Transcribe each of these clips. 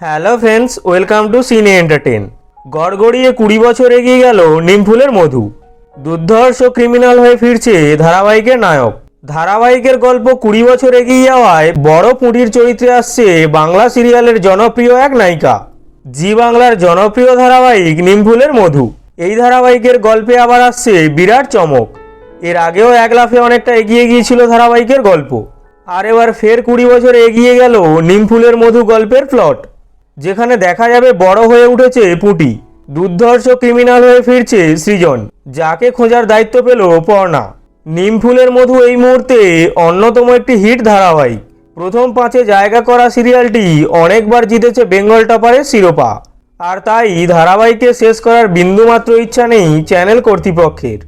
Hello friends, welcome to cine entertain গড়গড়িয়ে কুড়ি বছর এগিয়ে গেল নিমফুলের মধু। দুর্ধর্ষ ক্রিমিনাল হয়ে ফিরছে ধারাবাহিকের নায়ক। ধারাবাহিকের গল্প কুড়ি বছর এগিয়ে যাওয়ায় বড় পুঁটির চরিত্রে আসছে বাংলা সিরিয়ালের জনপ্রিয় এক নায়িকা। জি বাংলার জনপ্রিয় ধারাবাহিক নিমফুলের মধু। এই ধারাবাহিকের গল্পে আবার আসছে বিরাট চমক। এর আগেও এক লাফে অনেকটা এগিয়ে গিয়েছিল ধারাবাহিকের গল্প। আর এবার ফের কুড়ি বছর এগিয়ে গেল নিমফুলের মধু গল্পের প্লট। যেখানে দেখা যাবে বড় হয়ে উঠেছে পুঁটি। দুর্ধর্ষ ক্রিমিনাল হয়ে ফিরছে সৃজন, যাকে খোঁজার দায়িত্ব পেল পর্ণা। নিমফুলের মধু এই মুহূর্তে অন্যতম একটি হিট ধারাবাহিক। প্রথম পাঁচে জায়গা করা সিরিয়ালটি অনেকবার জিতেছে বেঙ্গল টপারের শিরোপা। আর তাই ধারাবাহিকে শেষ করার বিন্দুমাত্র ইচ্ছা নেই চ্যানেল কর্তৃপক্ষের।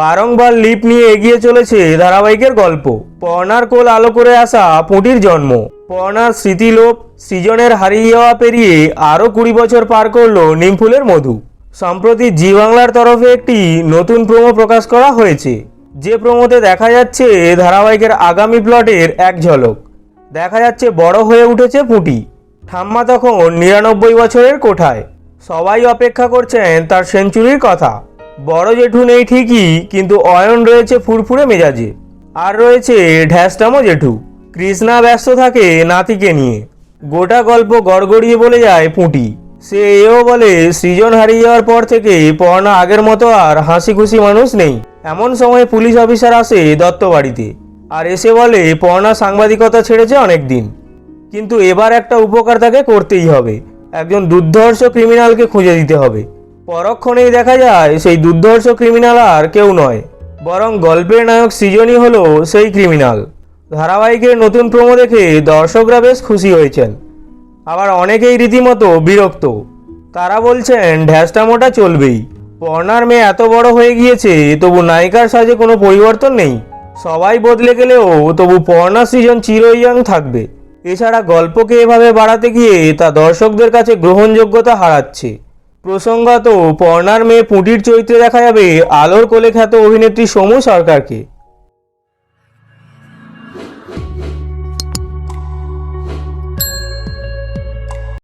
বারংবার লিপ নিয়ে এগিয়ে চলেছে ধারাবাহিকের গল্প। পর্ণার কোল আলো করে আসা পুঁটির জন্ম। পর্ণার স্মৃতিলোপ সৃজনের হারিয়ে যাওয়া পেরিয়ে আরও কুড়ি বছর পার করল নিমফুলের মধু। সম্প্রতি জি বাংলার তরফে একটি নতুন প্রোমো প্রকাশ করা হয়েছে। যে প্রোমোতে দেখা যাচ্ছে ধারাবাহিকের আগামী প্লটের এক ঝলক। দেখা যাচ্ছে বড় হয়ে উঠেছে পুঁটি। ঠাম্মা তখন নিরানব্বই বছরের কোঠায়। সবাই অপেক্ষা করছেন তার সেঞ্চুরির কথা। বড় জেঠু নেই ঠিকই, কিন্তু অয়ন রয়েছে ফুরফুরে মেজাজে। আর রয়েছে ঢ্যাসটামো জেঠু। কৃষ্ণা ব্যস্ত থাকে নাতিকে নিয়ে। গোটা গল্প গড়গড়িয়ে বলে যায় পুঁটি। সে এও বলে, সৃজন হারিয়ে যাওয়ার পর থেকে পর্ণা আগের মতো আর হাসি খুশি মানুষ নেই। এমন সময় পুলিশ অফিসার আসে দত্ত বাড়িতে আর এসে বলে পর্ণা সাংবাদিকতা ছেড়েছে অনেক দিন কিন্তু এবার একটা উপকার তাকে করতেই হবে। একজন দুর্ধর্ষ ক্রিমিনালকে খুঁজে দিতে হবে। পরক্ষণেই দেখা যায়, সেই দুর্ধর্ষ ক্রিমিনাল আর কেউ নয়। বরং গল্পের নায়ক সৃজনই হলো সেই ক্রিমিনাল। ধারাবাহিকের নতুন প্রোমো দেখে দর্শকরা বেশ খুশি হয়েছেন। আবার অনেকেই রীতিমতো বিরক্ত। তারা বলছেন ঢ্যাসটা মোটা চলবেই। পর্ণার মেয়ে এত বড় হয়ে গিয়েছে, তবু নায়িকার সাজে কোনো পরিবর্তন নেই। সবাই বদলে গেলেও তবু পর্ণা সৃজন চিরইয়াং থাকবে। এছাড়া গল্পকে এভাবে বাড়াতে গিয়ে তা দর্শকদের কাছে গ্রহণযোগ্যতা হারাচ্ছে। প্রসঙ্গত, পর্ণার মেয়ে পুঁটির চরিত্রে দেখা যাবে আলোর কোলে খ্যাত অভিনেত্রী সমু সরকারকে।